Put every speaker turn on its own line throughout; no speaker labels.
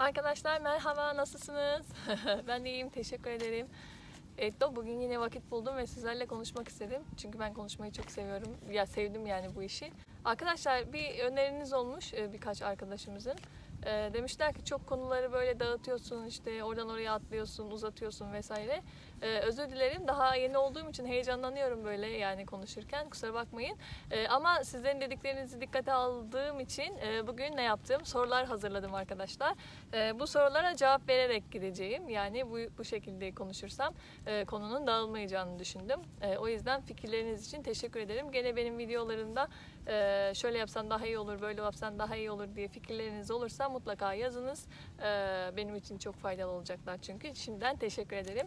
Arkadaşlar merhaba, nasılsınız? ben de iyiyim, teşekkür ederim. Evet, bugün yine vakit buldum ve sizlerle konuşmak istedim. Çünkü ben konuşmayı çok seviyorum. Ya sevdim yani bu işi. Arkadaşlar bir öneriniz olmuş e, birkaç arkadaşımızın. E, Demişler ki çok konuları böyle dağıtıyorsun, işte oradan oraya atlıyorsun, uzatıyorsun vesaire. E, Özür dilerim, daha yeni olduğum için heyecanlanıyorum böyle yani konuşurken, kusura bakmayın. E, Ama sizlerin dediklerinizi dikkate aldığım için e, bugün ne yaptım? Sorular hazırladım arkadaşlar. E, Bu sorulara cevap vererek gideceğim. Yani bu, bu şekilde konuşursam e, konunun dağılmayacağını düşündüm. E, O yüzden fikirleriniz için teşekkür ederim. Gene benim videolarımda e, şöyle yapsan daha iyi olur, böyle yapsan daha iyi olur diye fikirleriniz olursa mutlaka yazınız. E, Benim için çok faydalı olacaklar çünkü. Şimdiden teşekkür ederim.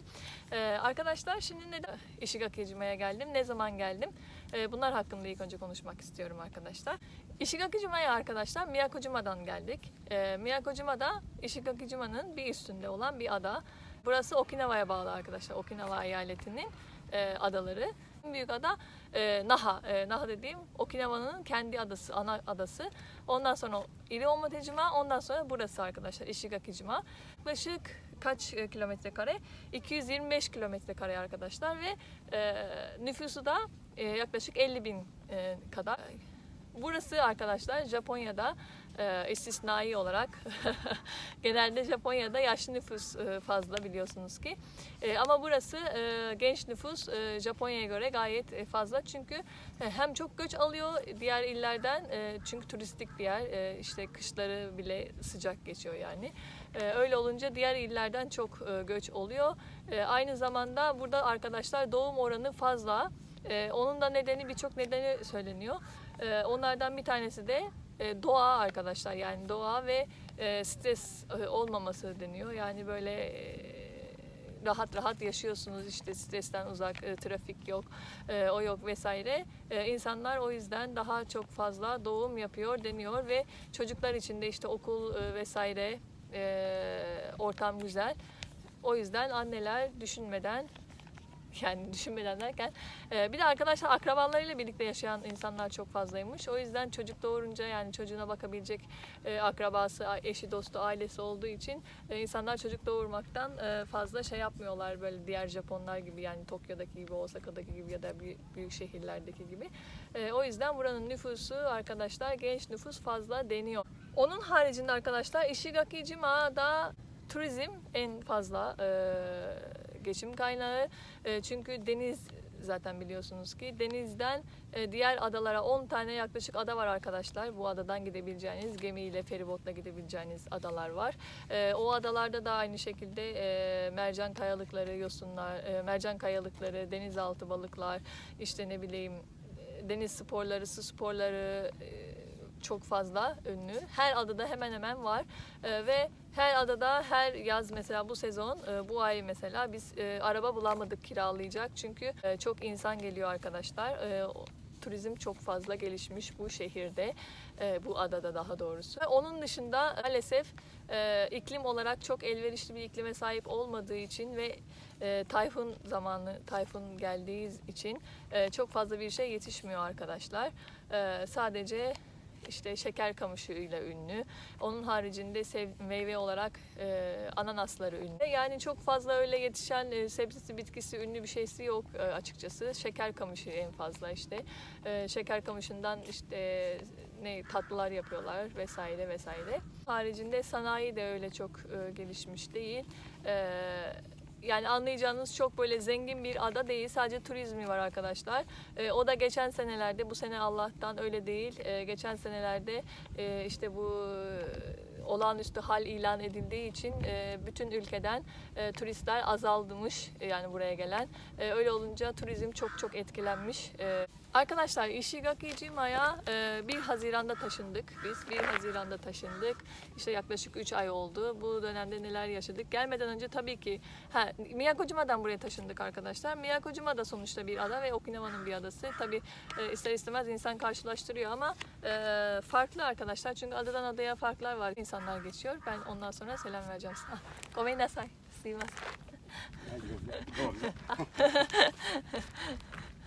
E, Arkadaşlar şimdi neden Ishigaki-jima'ya geldim? Ne zaman geldim? E, Bunlar hakkında ilk önce konuşmak istiyorum arkadaşlar. Ishigaki-jima'ya arkadaşlar Miyako-jima'dan geldik. E, Miyako-jima'da Ishigaki-jima'nın bir üstünde olan bir ada. Burası Okinawa'ya bağlı arkadaşlar. Okinawa eyaletinin e, adaları. En büyük ada e, Naha. E, Naha dediğim Okinawa'nın kendi adası, ana adası. Ondan sonra Iriomotejima, ondan sonra burası arkadaşlar Ishigaki-jima. Yaklaşık kaç e, kilometre kare? 225 kilometre kare arkadaşlar ve e, nüfusu da e, yaklaşık 50 bin e, kadar. Burası arkadaşlar Japonya'da e, istisnai olarak genelde Japonya'da yaşlı nüfus e, fazla biliyorsunuz ki. E, ama burası e, genç nüfus e, Japonya'ya göre gayet e, fazla çünkü e, hem çok göç alıyor diğer illerden e, çünkü turistik bir yer e, işte kışları bile sıcak geçiyor yani. E, öyle olunca diğer illerden çok e, göç oluyor. E, aynı zamanda burada arkadaşlar doğum oranı fazla. E, onun da nedeni birçok nedeni söyleniyor. Onlardan bir tanesi de e, doğa arkadaşlar yani doğa ve e, stres olmaması deniyor. Yani böyle rahat rahat yaşıyorsunuz işte stresten uzak, trafik yok, o yok vesaire. E, insanlar o yüzden daha çok fazla doğum yapıyor deniyor ve çocuklar için de işte okul vesaire e, ortam güzel. O yüzden anneler düşünmeden yani düşünmeden derken e, bir de arkadaşlar akrabalarıyla birlikte yaşayan insanlar çok fazlaymış. O yüzden çocuk doğurunca yani çocuğuna bakabilecek e, akrabası, eşi, dostu, ailesi olduğu için e, insanlar çocuk doğurmaktan e, fazla şey yapmıyorlar böyle diğer Japonlar gibi yani Tokyo'daki gibi, Osaka'daki gibi ya da büyük şehirlerdeki gibi. E, o yüzden buranın nüfusu arkadaşlar genç nüfus fazla deniyor. Onun haricinde arkadaşlar Ishigaki-jima'da turizm en fazla e, geçim kaynağı. E, çünkü deniz zaten biliyorsunuz ki denizden e, diğer adalara 10 tane yaklaşık ada var arkadaşlar. Bu adadan gidebileceğiniz gemiyle feribotla gidebileceğiniz adalar var. E, o adalarda da aynı şekilde e, mercan kayalıkları, yosunlar, e, mercan kayalıkları, denizaltı balıklar, işte ne bileyim e, deniz sporları, su sporları e, çok fazla ünlü. Her adada hemen hemen var E, ve her adada her yaz mesela bu sezon e, bu ay mesela biz e, araba bulamadık kiralayacak çünkü e, çok insan geliyor arkadaşlar. E, Turizm çok fazla gelişmiş bu şehirde, e, bu adada daha doğrusu. Ve onun dışında maalesef e, iklim olarak çok elverişli bir iklime sahip olmadığı için ve e, tayfun zamanı, tayfun geldiği için e, çok fazla bir şey yetişmiyor arkadaşlar. E, sadece işte şeker kamışıyla ünlü. Onun haricinde sev, meyve olarak e, ananasları ünlü. Yani çok fazla öyle yetişen e, sebzesi, bitkisi ünlü bir şeysi yok e, açıkçası. Şeker kamışı en fazla işte. E, şeker kamışından işte ne tatlılar yapıyorlar vesaire vesaire. Haricinde sanayi de öyle çok e, gelişmiş değil. E, yani anlayacağınız çok böyle zengin bir ada değil. Sadece turizmi var arkadaşlar. E, o da geçen senelerde, bu sene Allah'tan öyle değil. E, geçen senelerde e, işte bu e, olağanüstü hal ilan edildiği için e, bütün ülkeden e, turistler azaldımış e, yani buraya gelen. E, öyle olunca turizm çok çok etkilenmiş. E, Arkadaşlar Ishigaki-jima'ya e, 1 Haziran'da taşındık biz. 1 Haziran'da taşındık. İşte yaklaşık 3 ay oldu. Bu dönemde neler yaşadık? Gelmeden önce tabii ki ha, Miyako-jima'dan buraya taşındık arkadaşlar. Miyako-jima da sonuçta bir ada ve Okinawa'nın bir adası. Tabii e, ister istemez insan karşılaştırıyor ama e, farklı arkadaşlar. Çünkü adadan adaya farklar var. İnsanlar geçiyor. Ben ondan sonra selam vereceğim sana. Gomen. Sumimasen.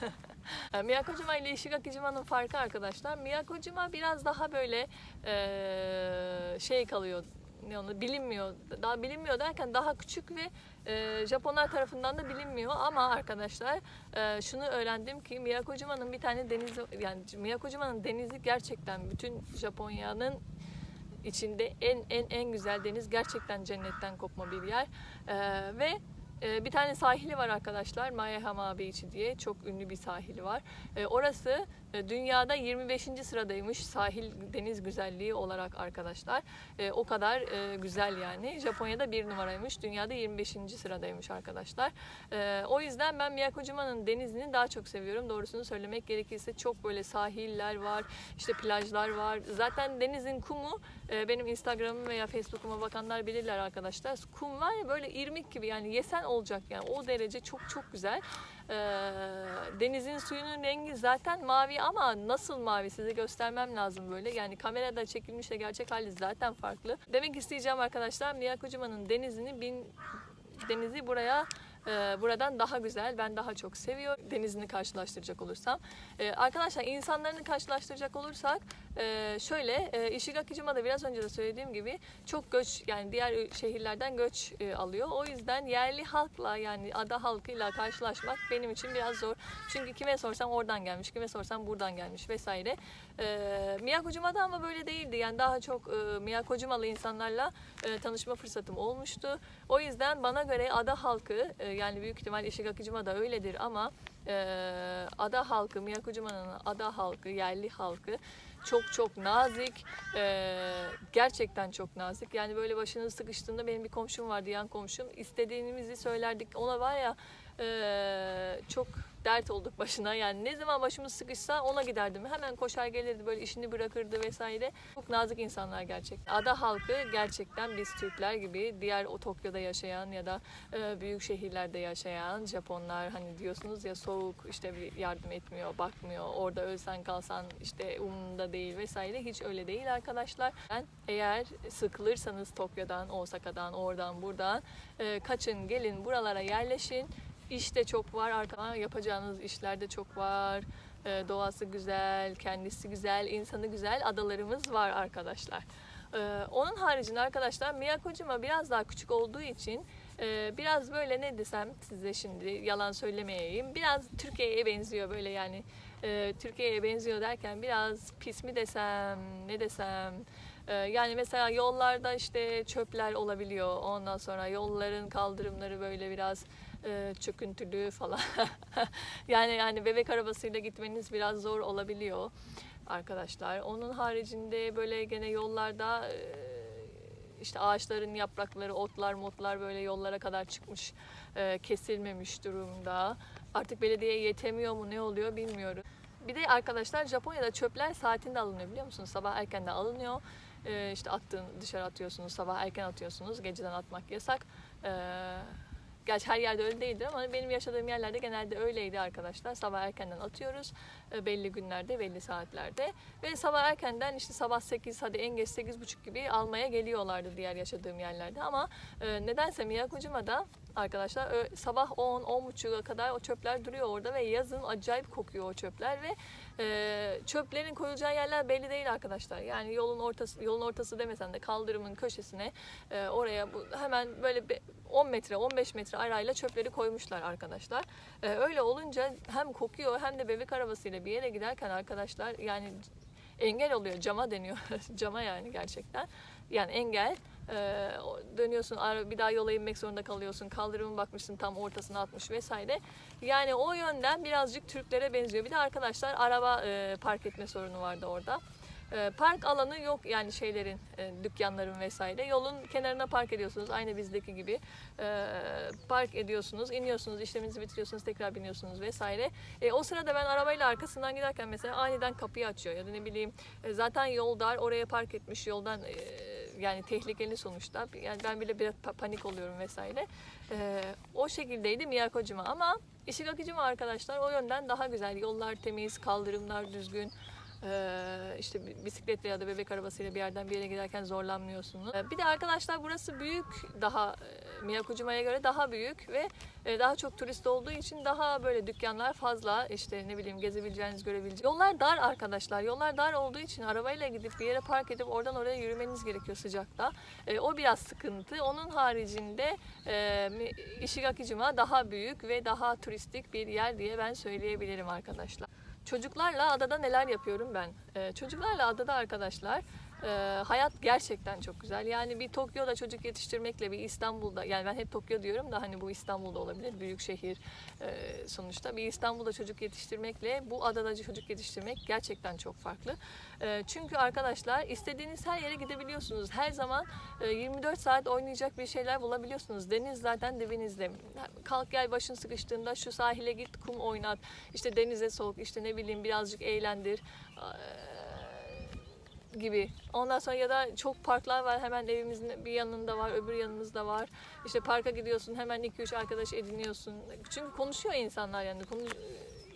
E, Miyako-jima ile Ishigaki-jima'nın farkı arkadaşlar. Miyako-jima biraz daha böyle e, şey kalıyor ne onu bilinmiyor. Daha bilinmiyor derken daha küçük ve e, Japonlar tarafından da bilinmiyor ama arkadaşlar e, şunu öğrendim ki Miyakojima'nın bir tane denizi yani Miyakojima'nın denizi gerçekten bütün Japonya'nın içinde en en en güzel deniz gerçekten cennetten kopma bir yer Ee, ve e, bir tane sahili var arkadaşlar Mayahama Beach diye çok ünlü bir sahili var. Ee, orası dünyada 25. sıradaymış sahil deniz güzelliği olarak arkadaşlar. Ee, o kadar e, güzel yani. Japonya'da bir numaraymış, dünyada 25. sıradaymış arkadaşlar. O yüzden ben Miyakojima'nın denizini daha çok seviyorum. Doğrusunu söylemek gerekirse çok böyle sahiller var, işte plajlar var. Zaten denizin kumu e, benim Instagram'ım veya Facebook'uma bakanlar bilirler arkadaşlar. Kum var ya böyle irmik gibi yani yesen olacak yani o derece çok çok güzel. Ee, denizin suyunun rengi zaten mavi ama nasıl mavi size göstermem lazım böyle. Yani kamerada çekilmiş de gerçek hali zaten farklı. Demek isteyeceğim arkadaşlar Miyakojima'nın denizini bin denizi buraya e, buradan daha güzel. Ben daha çok seviyorum denizini karşılaştıracak olursam. E, arkadaşlar insanlarını karşılaştıracak olursak e, şöyle e, Ishigakijima'da biraz önce de söylediğim gibi çok göç yani diğer şehirlerden göç e, alıyor. O yüzden yerli halkla yani ada halkıyla karşılaşmak benim için biraz zor. Çünkü kime sorsam oradan gelmiş, kime sorsam buradan gelmiş vesaire. E, Miyakojima'da ama böyle değildi. Yani daha çok e, Miyakojimalı insanlarla e, tanışma fırsatım olmuştu. O yüzden bana göre ada halkı e, yani büyük ihtimal Ishigakijima da öyledir ama e, ada halkı, Miyakojima'nın ada halkı, yerli halkı çok çok nazik. e, gerçekten çok nazik. Yani böyle başınız sıkıştığında benim bir komşum vardı, yan komşum. İstediğimizi söylerdik. Ona var ya e, çok dert olduk başına. Yani ne zaman başımız sıkışsa ona giderdim. Hemen koşar gelirdi böyle işini bırakırdı vesaire. Çok nazik insanlar gerçekten. Ada halkı gerçekten biz Türkler gibi diğer o Tokyo'da yaşayan ya da e, büyük şehirlerde yaşayan Japonlar hani diyorsunuz ya soğuk işte bir yardım etmiyor, bakmıyor. Orada ölsen kalsan işte umurunda değil vesaire. Hiç öyle değil arkadaşlar. Ben eğer sıkılırsanız Tokyo'dan, Osaka'dan, oradan buradan e, kaçın gelin buralara yerleşin. İşte çok var arkadaşlar. Yapacağınız işlerde çok var. Ee, doğası güzel, kendisi güzel, insanı güzel adalarımız var arkadaşlar. Ee, onun haricinde arkadaşlar Miyakojima biraz daha küçük olduğu için e, biraz böyle ne desem size şimdi yalan söylemeyeyim. Biraz Türkiye'ye benziyor böyle yani. E, Türkiye'ye benziyor derken biraz pis mi desem, ne desem. Yani mesela yollarda işte çöpler olabiliyor. Ondan sonra yolların kaldırımları böyle biraz e, çöküntülü falan. yani yani bebek arabasıyla gitmeniz biraz zor olabiliyor arkadaşlar. Onun haricinde böyle gene yollarda e, işte ağaçların yaprakları, otlar, motlar böyle yollara kadar çıkmış, e, kesilmemiş durumda. Artık belediye yetemiyor mu ne oluyor bilmiyorum. Bir de arkadaşlar Japonya'da çöpler saatinde alınıyor biliyor musunuz? Sabah erkenden alınıyor. E, işte attığın dışarı atıyorsunuz, sabah erken atıyorsunuz. Geceden atmak yasak. E, Gerçi her yerde öyle değildir ama benim yaşadığım yerlerde genelde öyleydi arkadaşlar. Sabah erkenden atıyoruz e, belli günlerde, belli saatlerde. Ve sabah erkenden işte sabah 8 hadi en geç 8.30 gibi almaya geliyorlardı diğer yaşadığım yerlerde. Ama e, nedense Miyakojima'da arkadaşlar sabah 10 10.30'a kadar o çöpler duruyor orada ve yazın acayip kokuyor o çöpler ve e, çöplerin koyulacağı yerler belli değil arkadaşlar. Yani yolun ortası yolun ortası demesen de kaldırımın köşesine e, oraya bu, hemen böyle bir 10 metre 15 metre arayla çöpleri koymuşlar arkadaşlar. E, öyle olunca hem kokuyor hem de bebek arabasıyla bir yere giderken arkadaşlar yani engel oluyor cama deniyor. Cama yani gerçekten. Yani engel. O- dönüyorsun bir daha yola inmek zorunda kalıyorsun kaldırımı bakmışsın tam ortasına atmış vesaire. Yani o yönden birazcık Türklere benziyor. Bir de arkadaşlar araba e, park etme sorunu vardı orada. E, park alanı yok yani şeylerin e, dükkanların vesaire yolun kenarına park ediyorsunuz aynı bizdeki gibi E, park ediyorsunuz iniyorsunuz işleminizi bitiriyorsunuz tekrar biniyorsunuz vesaire e, o sırada ben arabayla arkasından giderken mesela aniden kapıyı açıyor ya da ne bileyim e, zaten yol dar oraya park etmiş yoldan yani tehlikeli sonuçta. Yani ben bile biraz pa- panik oluyorum vesaire. E, o şekildeydi Miyakojima ama Ishigakijima arkadaşlar o yönden daha güzel. Yollar temiz, kaldırımlar düzgün. Ee, işte bi- bisikletle ya da bebek arabasıyla bir yerden bir yere giderken zorlanmıyorsunuz. Ee, bir de arkadaşlar burası büyük daha e, Miyakujima'ya göre daha büyük ve e, daha çok turist olduğu için daha böyle dükkanlar fazla işte ne bileyim gezebileceğiniz görebileceğiniz. Yollar dar arkadaşlar. Yollar dar olduğu için arabayla gidip bir yere park edip oradan oraya yürümeniz gerekiyor sıcakta. E, o biraz sıkıntı. Onun haricinde e, daha büyük ve daha turistik bir yer diye ben söyleyebilirim arkadaşlar. Çocuklarla adada neler yapıyorum ben? Ee, çocuklarla adada arkadaşlar e, hayat gerçekten çok güzel. Yani bir Tokyo'da çocuk yetiştirmekle bir İstanbul'da yani ben hep Tokyo diyorum da hani bu İstanbul'da olabilir büyük şehir e, sonuçta. Bir İstanbul'da çocuk yetiştirmekle bu adada çocuk yetiştirmek gerçekten çok farklı. E, çünkü arkadaşlar istediğiniz her yere gidebiliyorsunuz. Her zaman e, 24 saat oynayacak bir şeyler bulabiliyorsunuz. Deniz zaten dibinizde. Kalk gel başın sıkıştığında şu sahile git kum oynat. İşte denize soğuk işte ne bileyim birazcık eğlendir eee, gibi. Ondan sonra ya da çok parklar var hemen evimizin bir yanında var öbür yanımızda var. İşte parka gidiyorsun hemen 2-3 arkadaş ediniyorsun. Çünkü konuşuyor insanlar yani. Konuş,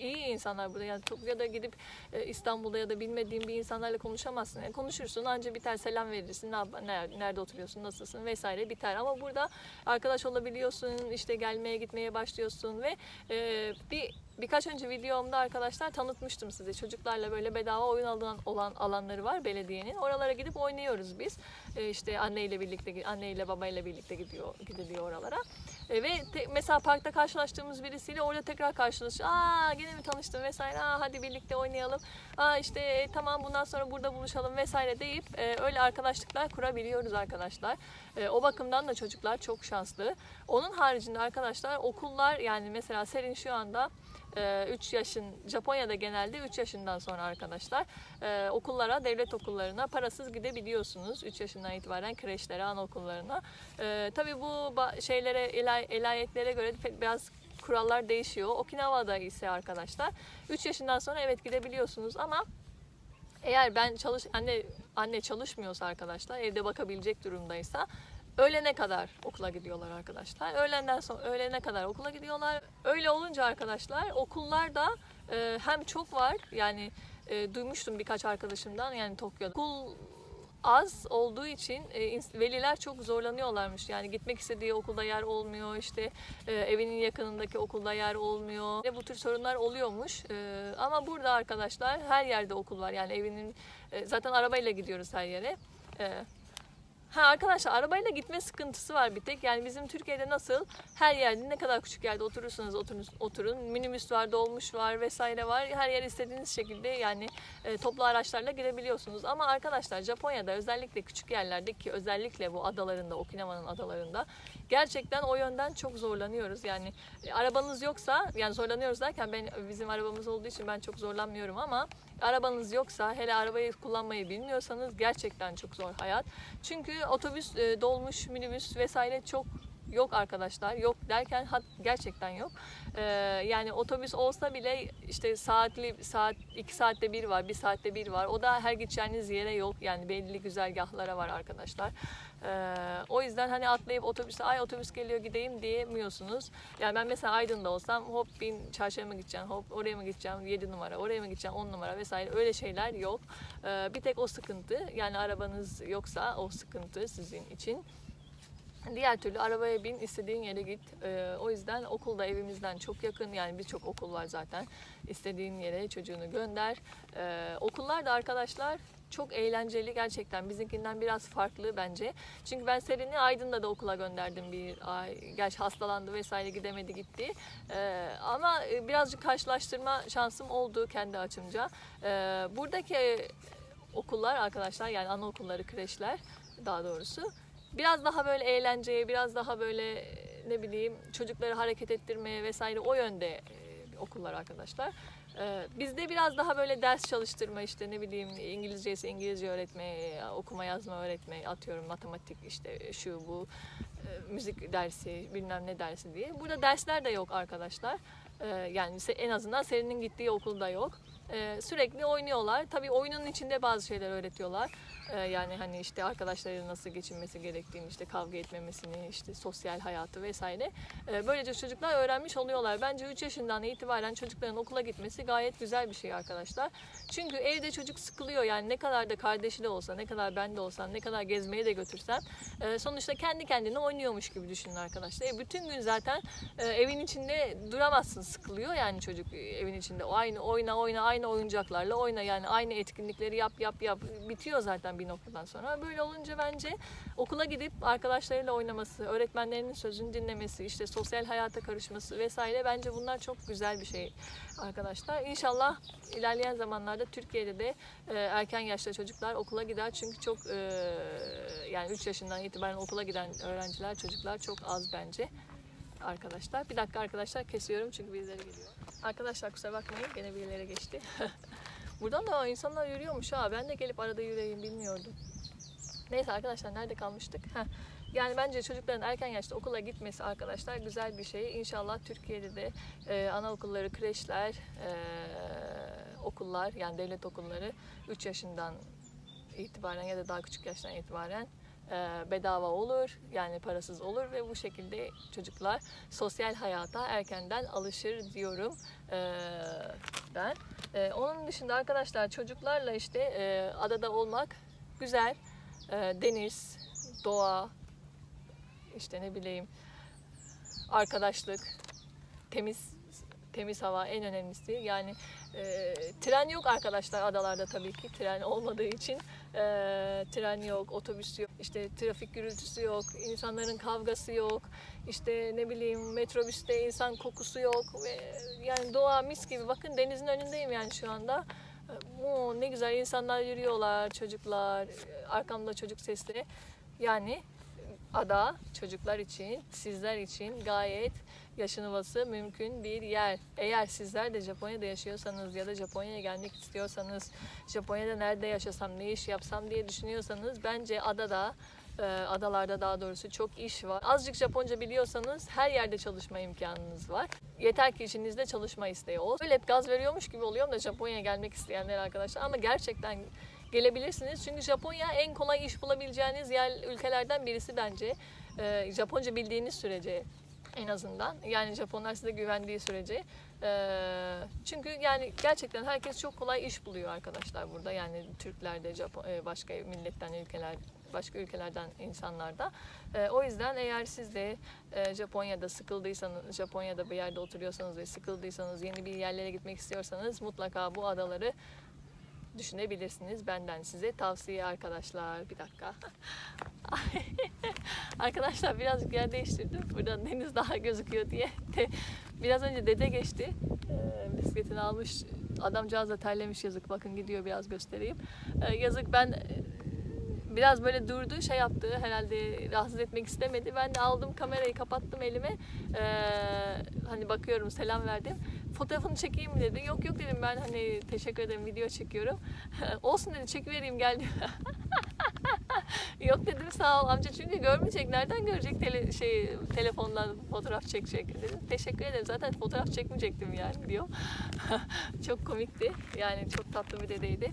iyi insanlar burada. Yani Tokyo'da gidip e, İstanbul'da ya da bilmediğin bir insanlarla konuşamazsın. Yani konuşursun anca biter selam verirsin. Ne- nerede oturuyorsun, nasılsın vesaire biter. Ama burada arkadaş olabiliyorsun, işte gelmeye gitmeye başlıyorsun ve e, bir birkaç önce videomda arkadaşlar tanıtmıştım size. Çocuklarla böyle bedava oyun alan olan alanları var belediyenin. Oralara gidip oynuyoruz biz. E, işte anneyle birlikte anneyle babayla birlikte gidiyor gidiliyor oralara. E, ve te- mesela parkta karşılaştığımız birisiyle orada tekrar karşılaş. Aa gene mi tanıştın vesaire. Aa hadi birlikte oynayalım. Aa işte e, tamam bundan sonra burada buluşalım vesaire deyip e, öyle arkadaşlıklar kurabiliyoruz arkadaşlar. E, o bakımdan da çocuklar çok şanslı. Onun haricinde arkadaşlar okullar yani mesela Serin şu anda 3 yaşın Japonya'da genelde 3 yaşından sonra arkadaşlar e, okullara devlet okullarına parasız gidebiliyorsunuz. 3 yaşından itibaren kreşlere anaokullarına. E, tabi bu şeylere elay- elayetlere göre biraz kurallar değişiyor. Okinawa'da ise arkadaşlar 3 yaşından sonra evet gidebiliyorsunuz ama eğer ben çalış anne anne çalışmıyorsa arkadaşlar evde bakabilecek durumdaysa öğlene kadar okula gidiyorlar arkadaşlar. Öğlenden sonra öğlene kadar okula gidiyorlar. Öyle olunca arkadaşlar okullarda e, hem çok var yani e, duymuştum birkaç arkadaşımdan yani Tokyo'da okul az olduğu için e, veliler çok zorlanıyorlarmış. Yani gitmek istediği okulda yer olmuyor, işte e, evinin yakınındaki okulda yer olmuyor. Ve bu tür sorunlar oluyormuş. E, ama burada arkadaşlar her yerde okul var. Yani evinin e, zaten arabayla gidiyoruz her yere. E, Ha arkadaşlar arabayla gitme sıkıntısı var bir tek. Yani bizim Türkiye'de nasıl her yerde ne kadar küçük yerde oturursanız oturun, oturun. Minibüs var, dolmuş var vesaire var. Her yer istediğiniz şekilde yani e, toplu araçlarla girebiliyorsunuz. Ama arkadaşlar Japonya'da özellikle küçük yerlerde ki özellikle bu adalarında, Okinawa'nın adalarında gerçekten o yönden çok zorlanıyoruz. Yani e, arabanız yoksa yani zorlanıyoruz derken ben bizim arabamız olduğu için ben çok zorlanmıyorum ama arabanız yoksa hele arabayı kullanmayı bilmiyorsanız gerçekten çok zor hayat. Çünkü otobüs, e, dolmuş, minibüs vesaire çok yok arkadaşlar. Yok derken hat, gerçekten yok. Ee, yani otobüs olsa bile işte saatli saat iki saatte bir var, bir saatte bir var. O da her gideceğiniz yere yok. Yani belli güzergahlara var arkadaşlar. Ee, o yüzden hani atlayıp otobüse ay otobüs geliyor gideyim diyemiyorsunuz. Yani ben mesela Aydın'da olsam hop bin çarşıya mı gideceğim, hop oraya mı gideceğim 7 numara, oraya mı gideceğim 10 numara vesaire öyle şeyler yok. Ee, bir tek o sıkıntı yani arabanız yoksa o sıkıntı sizin için. Diğer türlü arabaya bin, istediğin yere git. Ee, o yüzden okulda evimizden çok yakın. Yani birçok okul var zaten. İstediğin yere çocuğunu gönder. Ee, okullar da arkadaşlar çok eğlenceli gerçekten. Bizimkinden biraz farklı bence. Çünkü ben Selin'i Aydın'da da okula gönderdim bir ay. Gerçi hastalandı vesaire gidemedi gitti. Ee, ama e, birazcık karşılaştırma şansım oldu kendi açımca. Ee, buradaki okullar arkadaşlar yani anaokulları, kreşler daha doğrusu biraz daha böyle eğlenceye, biraz daha böyle e, ne bileyim çocukları hareket ettirmeye vesaire o yönde e, okullar arkadaşlar. E, bizde biraz daha böyle ders çalıştırma işte ne bileyim İngilizce ise İngilizce öğretme, okuma yazma öğretme, atıyorum matematik işte şu bu e, müzik dersi bilmem ne dersi diye. Burada dersler de yok arkadaşlar. E, yani en azından senin gittiği okulda yok. E, sürekli oynuyorlar. Tabii oyunun içinde bazı şeyler öğretiyorlar. E, yani hani işte arkadaşlarıyla nasıl geçinmesi gerektiğini, işte kavga etmemesini, işte sosyal hayatı vesaire. E, böylece çocuklar öğrenmiş oluyorlar. Bence 3 yaşından itibaren çocukların okula gitmesi gayet güzel bir şey arkadaşlar. Çünkü evde çocuk sıkılıyor yani ne kadar da kardeşi de olsa, ne kadar ben de olsam, ne kadar gezmeye de götürsem e, sonuçta kendi kendine oynuyormuş gibi düşünün arkadaşlar. E, bütün gün zaten e, evin içinde duramazsın sıkılıyor yani çocuk e, evin içinde. O aynı oyna oyna aynı oyuncaklarla oyna yani aynı etkinlikleri yap yap yap bitiyor zaten bir noktadan sonra. Böyle olunca bence okula gidip arkadaşlarıyla oynaması, öğretmenlerinin sözünü dinlemesi, işte sosyal hayata karışması vesaire bence bunlar çok güzel bir şey arkadaşlar. İnşallah ilerleyen zamanlarda Türkiye'de de e, erken yaşta çocuklar okula gider çünkü çok e, yani 3 yaşından itibaren okula giden öğrenciler, çocuklar çok az bence arkadaşlar. Bir dakika arkadaşlar kesiyorum çünkü birileri geliyor. Arkadaşlar kusura bakmayın gene birileri geçti. Buradan da insanlar yürüyormuş ha. Ben de gelip arada yürüyeyim bilmiyordum. Neyse arkadaşlar nerede kalmıştık? Yani bence çocukların erken yaşta okula gitmesi arkadaşlar güzel bir şey. İnşallah Türkiye'de de e, anaokulları, kreşler, e, okullar yani devlet okulları 3 yaşından itibaren ya da daha küçük yaştan itibaren bedava olur yani parasız olur ve bu şekilde çocuklar sosyal hayata erkenden alışır diyorum e, ben. E, onun dışında arkadaşlar çocuklarla işte e, adada olmak güzel. E, deniz, doğa, işte ne bileyim arkadaşlık, temiz temiz hava en önemlisi. Yani e, tren yok arkadaşlar adalarda tabii ki tren olmadığı için e, tren yok, otobüs yok, işte trafik gürültüsü yok, insanların kavgası yok, işte ne bileyim metrobüste insan kokusu yok ve yani doğa mis gibi. Bakın denizin önündeyim yani şu anda. E, Oo, ne güzel insanlar yürüyorlar, çocuklar, e, arkamda çocuk sesleri. Yani ada çocuklar için, sizler için gayet yaşanılması mümkün bir yer. Eğer sizler de Japonya'da yaşıyorsanız ya da Japonya'ya gelmek istiyorsanız, Japonya'da nerede yaşasam, ne iş yapsam diye düşünüyorsanız bence adada, e, adalarda daha doğrusu çok iş var. Azıcık Japonca biliyorsanız her yerde çalışma imkanınız var. Yeter ki içinizde çalışma isteği olsun. Böyle hep gaz veriyormuş gibi oluyorum da Japonya'ya gelmek isteyenler arkadaşlar ama gerçekten gelebilirsiniz. Çünkü Japonya en kolay iş bulabileceğiniz yer ülkelerden birisi bence. Ee, Japonca bildiğiniz sürece en azından. Yani Japonlar size güvendiği sürece. Ee, çünkü yani gerçekten herkes çok kolay iş buluyor arkadaşlar burada. Yani Türkler de Japon, e, başka milletten ülkeler başka ülkelerden insanlar da. Ee, o yüzden eğer siz de e, Japonya'da sıkıldıysanız, Japonya'da bir yerde oturuyorsanız ve sıkıldıysanız, yeni bir yerlere gitmek istiyorsanız mutlaka bu adaları düşünebilirsiniz. Benden size tavsiye arkadaşlar. Bir dakika. arkadaşlar birazcık yer değiştirdim. Buradan deniz daha gözüküyor diye. biraz önce dede geçti. Ee, bisikletini almış. Adamcağız da terlemiş yazık. Bakın gidiyor biraz göstereyim. Ee, yazık ben e, biraz böyle durdu şey yaptı herhalde rahatsız etmek istemedi. Ben de aldım kamerayı kapattım elime. Ee, hani bakıyorum selam verdim. Fotoğrafını çekeyim mi dedi. Yok yok dedim ben hani teşekkür ederim video çekiyorum. Olsun dedi çekivereyim gel diyor. Yok dedim sağ ol amca çünkü görmeyecek. Nereden görecek tele, şey telefondan fotoğraf çekecek dedim. Teşekkür ederim zaten fotoğraf çekmeyecektim yani diyor. çok komikti. Yani çok tatlı bir dedeydi.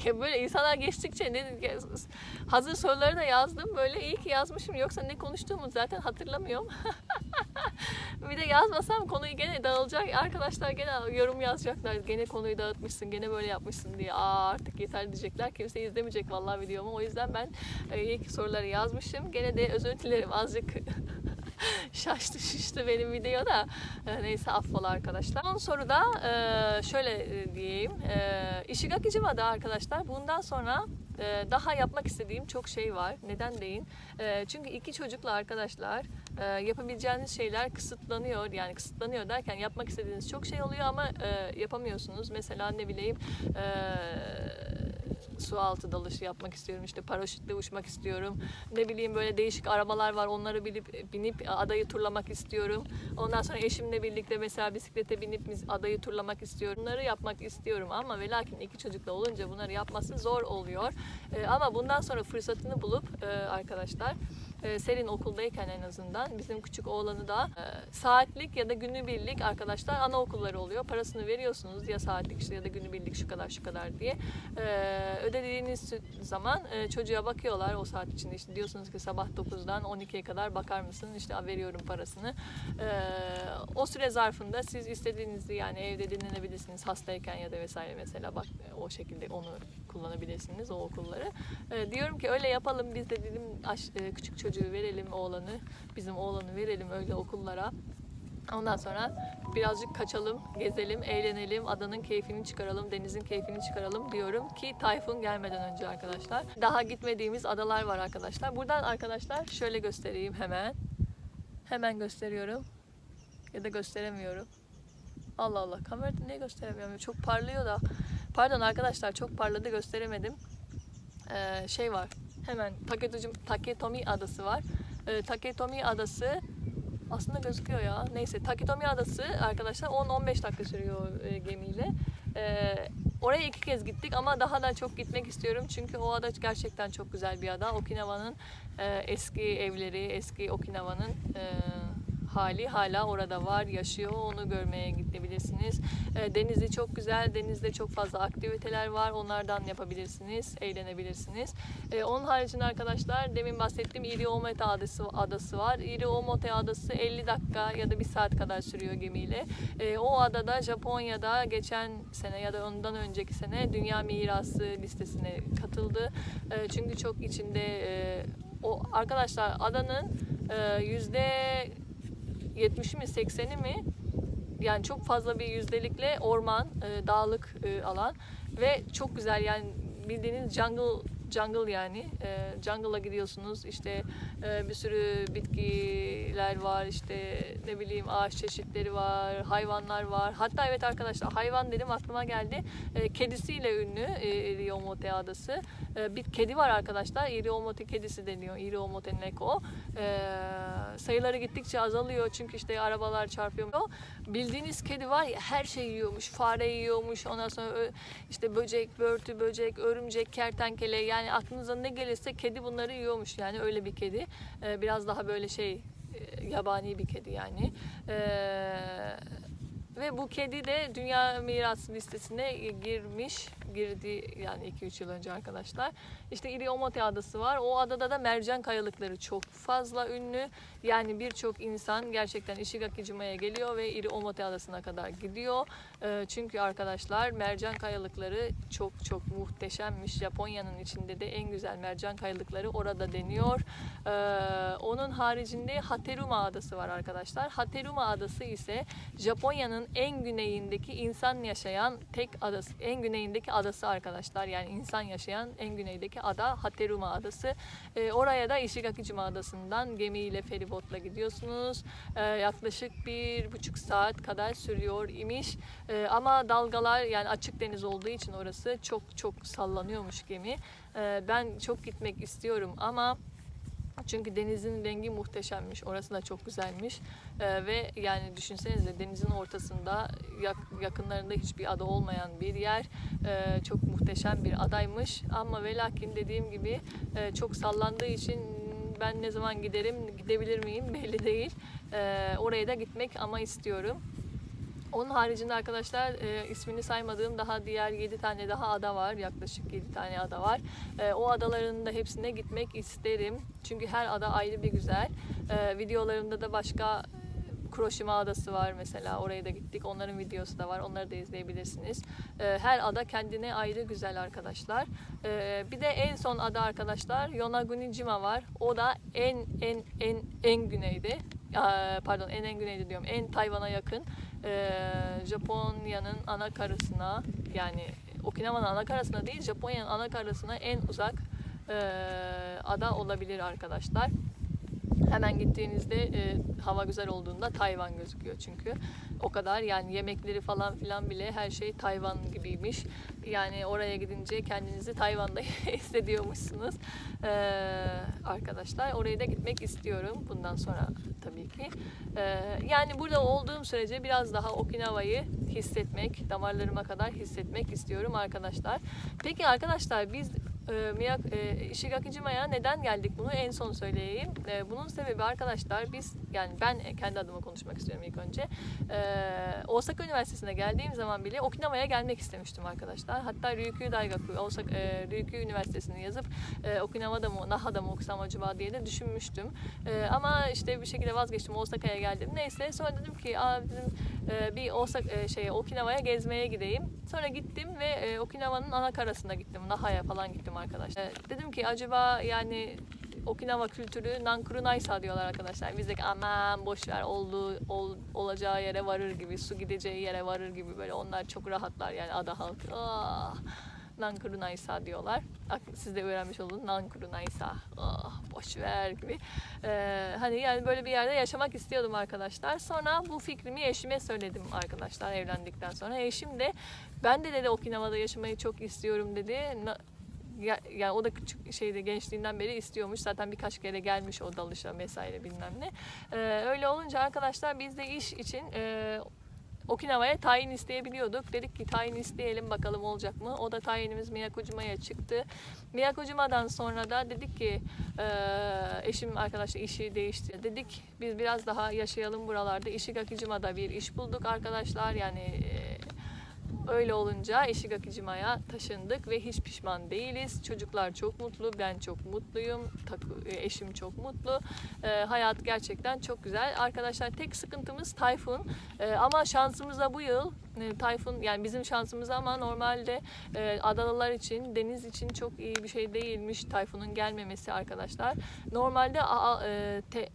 Böyle insanlar geçtikçe ne hazır soruları da yazdım. Böyle iyi ki yazmışım. Yoksa ne konuştuğumu zaten hatırlamıyorum. bir de yazmasam konuyu gene dağılacak. Arkadaşlar gene yorum yazacaklar. Gene konuyu dağıtmışsın, gene böyle yapmışsın diye. Aa artık yeter diyecekler. Kimse izlemeyecek vallahi videomu. O yüzden ben e, iyi ki soruları yazmışım. Gene de özür dilerim azıcık şaştı şişti benim video da. E, neyse affola arkadaşlar. Son soruda e, şöyle e, diyeyim. E, Ishigaki Jima'da arkadaşlar bundan sonra daha yapmak istediğim çok şey var. Neden deyin? Çünkü iki çocukla arkadaşlar yapabileceğiniz şeyler kısıtlanıyor. Yani kısıtlanıyor derken yapmak istediğiniz çok şey oluyor ama yapamıyorsunuz. Mesela ne bileyim su altı dalışı yapmak istiyorum. İşte paraşütle uçmak istiyorum. Ne bileyim böyle değişik arabalar var. Onları binip, binip adayı turlamak istiyorum. Ondan sonra eşimle birlikte mesela bisiklete binip adayı turlamak istiyorum. Bunları yapmak istiyorum ama ve lakin iki çocukla olunca bunları yapması zor oluyor. Ee, ama bundan sonra fırsatını bulup e, arkadaşlar e, Serin okuldayken en azından bizim küçük oğlanı da e, saatlik ya da günübirlik arkadaşlar anaokulları oluyor. Parasını veriyorsunuz ya saatlik işte ya da günübirlik şu kadar şu kadar diye. E, ödediğiniz zaman e, çocuğa bakıyorlar o saat içinde işte diyorsunuz ki sabah 9'dan 12'ye kadar bakar mısın? İşte veriyorum parasını. E, o süre zarfında siz istediğinizi yani evde dinlenebilirsiniz hastayken ya da vesaire mesela bak o şekilde onu kullanabilirsiniz o okulları. E, diyorum ki öyle yapalım biz de dedim e, küçük çocuğu verelim oğlanı bizim oğlanı verelim öyle okullara. Ondan sonra birazcık kaçalım, gezelim, eğlenelim, adanın keyfini çıkaralım, denizin keyfini çıkaralım diyorum ki Tayfun gelmeden önce arkadaşlar. Daha gitmediğimiz adalar var arkadaşlar. Buradan arkadaşlar şöyle göstereyim hemen. Hemen gösteriyorum. Ya da gösteremiyorum. Allah Allah kamerada niye gösteremiyorum? Çok parlıyor da. Pardon arkadaşlar çok parladı gösteremedim. Ee, şey var. Hemen Taketomi, Taketomi adası var. Ee, Taketomi adası aslında gözüküyor ya. Neyse Taketomi adası arkadaşlar 10-15 dakika sürüyor e, gemiyle. Ee, oraya iki kez gittik ama daha da çok gitmek istiyorum. Çünkü o ada gerçekten çok güzel bir ada. Okinawa'nın e, eski evleri, eski Okinawa'nın e, hali hala orada var, yaşıyor. Onu görmeye gidebilirsiniz. E, denizi çok güzel. Denizde çok fazla aktiviteler var. Onlardan yapabilirsiniz, eğlenebilirsiniz. E, onun haricinde arkadaşlar demin bahsettiğim Iriomote adası, adası var. Iriomote adası 50 dakika ya da 1 saat kadar sürüyor gemiyle. E, o adada Japonya'da geçen sene ya da ondan önceki sene Dünya Mirası listesine katıldı. E, çünkü çok içinde e, o arkadaşlar adanın e, yüzde 70'i mi 80'i mi? Yani çok fazla bir yüzdelikle orman, e, dağlık e, alan ve çok güzel. Yani bildiğiniz jungle jungle yani. E, jungle'a gidiyorsunuz işte e, bir sürü bitkiler var işte ne bileyim ağaç çeşitleri var hayvanlar var. Hatta evet arkadaşlar hayvan dedim aklıma geldi. E, kedisiyle ünlü e, Iriomote adası. E, bir kedi var arkadaşlar Iriomote kedisi deniyor Iriomote neko. E, sayıları gittikçe azalıyor çünkü işte arabalar çarpıyor. Bildiğiniz kedi var ya her şeyi yiyormuş fare yiyormuş ondan sonra işte böcek börtü böcek örümcek kertenkele yani aklınıza ne gelirse kedi bunları yiyormuş. Yani öyle bir kedi. Ee, biraz daha böyle şey e, yabani bir kedi yani. Ee, ve bu kedi de dünya mirası listesine girmiş girdi yani 2-3 yıl önce arkadaşlar. İşte Iriomote adası var. O adada da mercan kayalıkları çok fazla ünlü. Yani birçok insan gerçekten Ishigaki-jima'ya geliyor ve Iriomote adasına kadar gidiyor. Ee, çünkü arkadaşlar mercan kayalıkları çok çok muhteşemmiş. Japonya'nın içinde de en güzel mercan kayalıkları orada deniyor. Ee, onun haricinde Hateruma adası var arkadaşlar. Hateruma adası ise Japonya'nın en güneyindeki insan yaşayan tek adası, en güneyindeki adası arkadaşlar. Yani insan yaşayan en güneydeki ada Hateruma adası. Ee, oraya da Ishigaki-jima adasından gemiyle feribotla gidiyorsunuz. Ee, yaklaşık bir buçuk saat kadar sürüyor imiş. Ee, ama dalgalar yani açık deniz olduğu için orası çok çok sallanıyormuş gemi. Ee, ben çok gitmek istiyorum ama çünkü denizin rengi muhteşemmiş. Orası da çok güzelmiş. Ee, ve yani düşünsenize denizin ortasında yak- yakınlarında hiçbir ada olmayan bir yer. Ee, çok muhteşem bir adaymış. Ama ve lakin dediğim gibi e, çok sallandığı için ben ne zaman giderim, gidebilir miyim belli değil. Ee, oraya da gitmek ama istiyorum. Onun haricinde arkadaşlar e, ismini saymadığım daha diğer 7 tane daha ada var. Yaklaşık 7 tane ada var. E, o adaların da hepsine gitmek isterim. Çünkü her ada ayrı bir güzel. E, videolarımda da başka e, Kuroshima adası var mesela. Oraya da gittik. Onların videosu da var. Onları da izleyebilirsiniz. E, her ada kendine ayrı güzel arkadaşlar. E, bir de en son ada arkadaşlar Yonaguni-jima var. O da en en en en güneyde. Pardon en en güneyde diyorum. En Tayvan'a yakın. Ee, Japonya'nın ana karasına yani Okinawa'nın ana karasına değil Japonya'nın ana karasına en uzak e, ada olabilir arkadaşlar. Hemen gittiğinizde e, hava güzel olduğunda Tayvan gözüküyor çünkü. O kadar yani yemekleri falan filan bile her şey Tayvan gibiymiş. Yani oraya gidince kendinizi Tayvan'da hissediyormuşsunuz. Ee, arkadaşlar oraya da gitmek istiyorum bundan sonra tabii ki. Ee, yani burada olduğum sürece biraz daha Okinawa'yı hissetmek, damarlarıma kadar hissetmek istiyorum arkadaşlar. Peki arkadaşlar biz e, Miyak, e, Ishigakijima'ya neden geldik bunu en son söyleyeyim. E, bunun sebebi arkadaşlar biz yani ben kendi adıma konuşmak istiyorum ilk önce. E, Osaka Üniversitesi'ne geldiğim zaman bile Okinawa'ya gelmek istemiştim arkadaşlar. Hatta Ryukyu Daigaku, Osaka, e, Ryukyu Üniversitesi'ni yazıp e, Okinawa'da mı, Naha'da mı okusam acaba diye de düşünmüştüm. E, ama işte bir şekilde vazgeçtim. Osaka'ya geldim. Neyse sonra dedim ki Aa, dedim, e, bir Osaka e, şeye Okinawa'ya gezmeye gideyim. Sonra gittim ve e, Okinawa'nın ana karasına gittim. Naha'ya falan gittim arkadaşlar. Dedim ki acaba yani Okinawa kültürü Nankurunaysa diyorlar arkadaşlar. Bizdeki aman boş ver olduğu ol, olacağı yere varır gibi, su gideceği yere varır gibi böyle onlar çok rahatlar yani ada halkı. Ah, Nankurunaysa diyorlar. Ak- Siz de öğrenmiş olun. Nankurunaysa. Ah, boş ver gibi. Ee, hani yani böyle bir yerde yaşamak istiyordum arkadaşlar. Sonra bu fikrimi eşime söyledim arkadaşlar evlendikten sonra. Eşim de ben de dedi Okinawa'da yaşamayı çok istiyorum dedi. Yani o da küçük şeyde gençliğinden beri istiyormuş. Zaten birkaç kere gelmiş o dalışa vesaire bilmem ne. Ee, öyle olunca arkadaşlar biz de iş için e, Okinawa'ya tayin isteyebiliyorduk. Dedik ki tayin isteyelim bakalım olacak mı? O da tayinimiz Miyakojima'ya çıktı. Miyakojima'dan sonra da dedik ki e, eşim arkadaşlar işi değişti. Dedik biz biraz daha yaşayalım buralarda. Ishigakijima'da bir iş bulduk arkadaşlar. Yani Öyle olunca Ishigakijima'ya taşındık ve hiç pişman değiliz. Çocuklar çok mutlu, ben çok mutluyum, e, eşim çok mutlu. E, hayat gerçekten çok güzel. Arkadaşlar tek sıkıntımız tayfun. E, ama şansımıza bu yıl e, tayfun yani bizim şansımız ama normalde e, adalılar için, deniz için çok iyi bir şey değilmiş tayfunun gelmemesi arkadaşlar. Normalde a- a- e, te-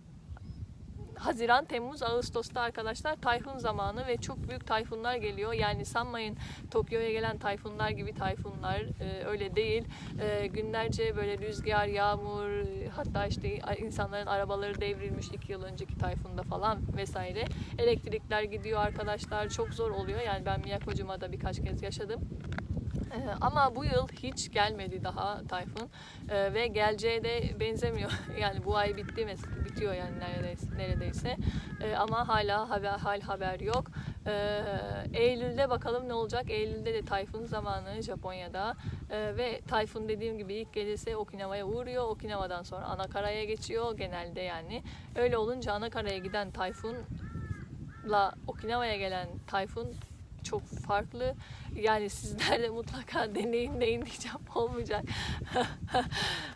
Haziran, Temmuz, Ağustos'ta arkadaşlar tayfun zamanı ve çok büyük tayfunlar geliyor. Yani sanmayın Tokyo'ya gelen tayfunlar gibi tayfunlar e, öyle değil. E, günlerce böyle rüzgar, yağmur, hatta işte insanların arabaları devrilmiş iki yıl önceki tayfunda falan vesaire. Elektrikler gidiyor arkadaşlar. Çok zor oluyor. Yani ben Miyakojima'da birkaç kez yaşadım. Ee, Ama bu yıl hiç gelmedi daha tayfun Ee, ve geleceğe de benzemiyor. Yani bu ay bitti mes- bitiyor yani neredeyse. neredeyse. Ee, ama hala haber hal haber yok. Ee, Eylül'de bakalım ne olacak. Eylül'de de tayfun zamanı Japonya'da Ee, ve tayfun dediğim gibi ilk gelirse Okinawa'ya uğruyor. Okinawa'dan sonra Anakara'ya geçiyor genelde yani. Öyle olunca Anakara'ya giden tayfunla Okinawa'ya gelen tayfun çok farklı. Yani sizler de mutlaka deneyin deyin diyeceğim olmayacak.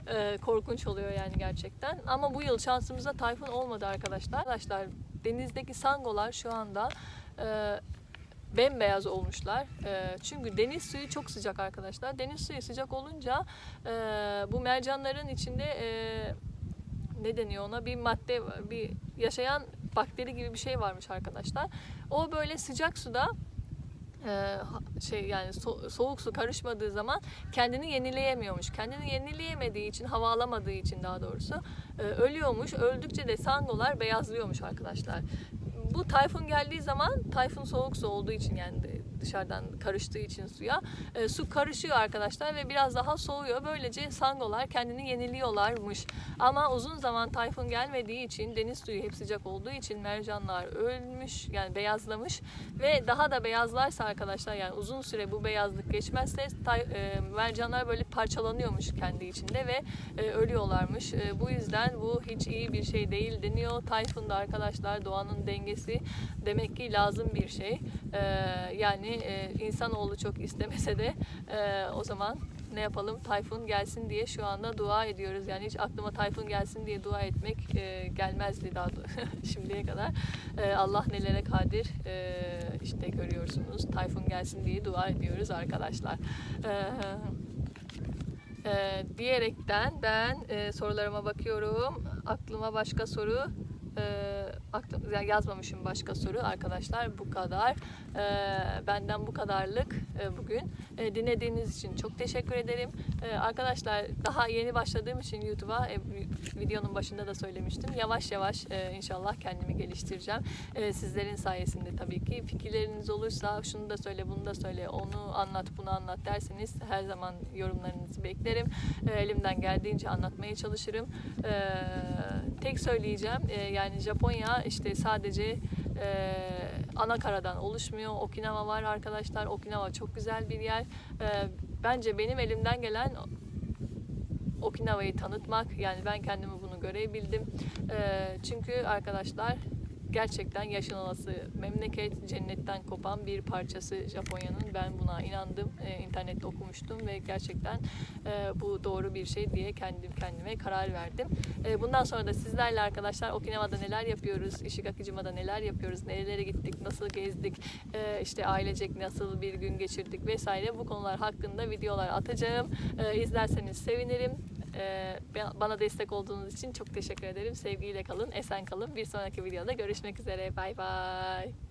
Ee, Korkunç oluyor yani gerçekten. Ama bu yıl şansımıza tayfun olmadı arkadaşlar. Arkadaşlar denizdeki sangolar şu anda e, bembeyaz olmuşlar. E, çünkü deniz suyu çok sıcak arkadaşlar. Deniz suyu sıcak olunca e, bu mercanların içinde e, ne deniyor ona bir madde bir yaşayan bakteri gibi bir şey varmış arkadaşlar. O böyle sıcak suda şey yani so- soğuk su karışmadığı zaman kendini yenileyemiyormuş. Kendini yenileyemediği için, hava alamadığı için daha doğrusu e, ölüyormuş. Öldükçe de sangolar beyazlıyormuş arkadaşlar. Bu tayfun geldiği zaman tayfun soğuk su olduğu için yani dışarıdan karıştığı için suya e, su karışıyor arkadaşlar ve biraz daha soğuyor. Böylece sangolar kendini yeniliyorlarmış. Ama uzun zaman tayfun gelmediği için deniz suyu hep sıcak olduğu için mercanlar ölmüş yani beyazlamış ve daha da beyazlarsa arkadaşlar yani uzun süre bu beyazlık geçmezse tay- e, mercanlar böyle parçalanıyormuş kendi içinde ve e, ölüyorlarmış. E, bu yüzden bu hiç iyi bir şey değil deniyor. Tayfun da arkadaşlar doğanın dengesi demek ki lazım bir şey. E, yani e, insanoğlu çok istemese de e, o zaman ne yapalım tayfun gelsin diye şu anda dua ediyoruz. Yani hiç aklıma tayfun gelsin diye dua etmek e, gelmezdi daha şimdiye kadar. E, Allah nelere kadir e, işte görüyorsunuz. Tayfun gelsin diye dua ediyoruz arkadaşlar. E, e, diyerekten ben e, sorularıma bakıyorum. Aklıma başka soru e, aklım, ya yazmamışım başka soru arkadaşlar bu kadar. E, benden bu kadarlık e, bugün. E, dinlediğiniz için çok teşekkür ederim. E, arkadaşlar daha yeni başladığım için YouTube'a e, videonun başında da söylemiştim. Yavaş yavaş e, inşallah kendimi geliştireceğim. E, sizlerin sayesinde tabii ki. Fikirleriniz olursa şunu da söyle, bunu da söyle, onu anlat, bunu anlat derseniz her zaman yorumlarınızı beklerim. E, elimden geldiğince anlatmaya çalışırım. E, tek söyleyeceğim e, yani Japonya işte sadece e, ana karadan oluşmuyor. Okinawa var arkadaşlar. Okinawa çok güzel bir yer. E, bence benim elimden gelen Okinawa'yı tanıtmak. Yani ben kendimi bunu görebildim. Ee, çünkü arkadaşlar gerçekten yaşın olası memleket cennetten kopan bir parçası Japonya'nın. Ben buna inandım. Ee, internette okumuştum ve gerçekten e, bu doğru bir şey diye kendim kendime karar verdim. Ee, bundan sonra da sizlerle arkadaşlar Okinawa'da neler yapıyoruz, Ishigakijima'da neler yapıyoruz, nerelere gittik, nasıl gezdik, e, işte ailecek nasıl bir gün geçirdik vesaire bu konular hakkında videolar atacağım. Ee, izlerseniz sevinirim. Ee, bana destek olduğunuz için çok teşekkür ederim. Sevgiyle kalın, esen kalın. Bir sonraki videoda görüşmek üzere. Bay bay.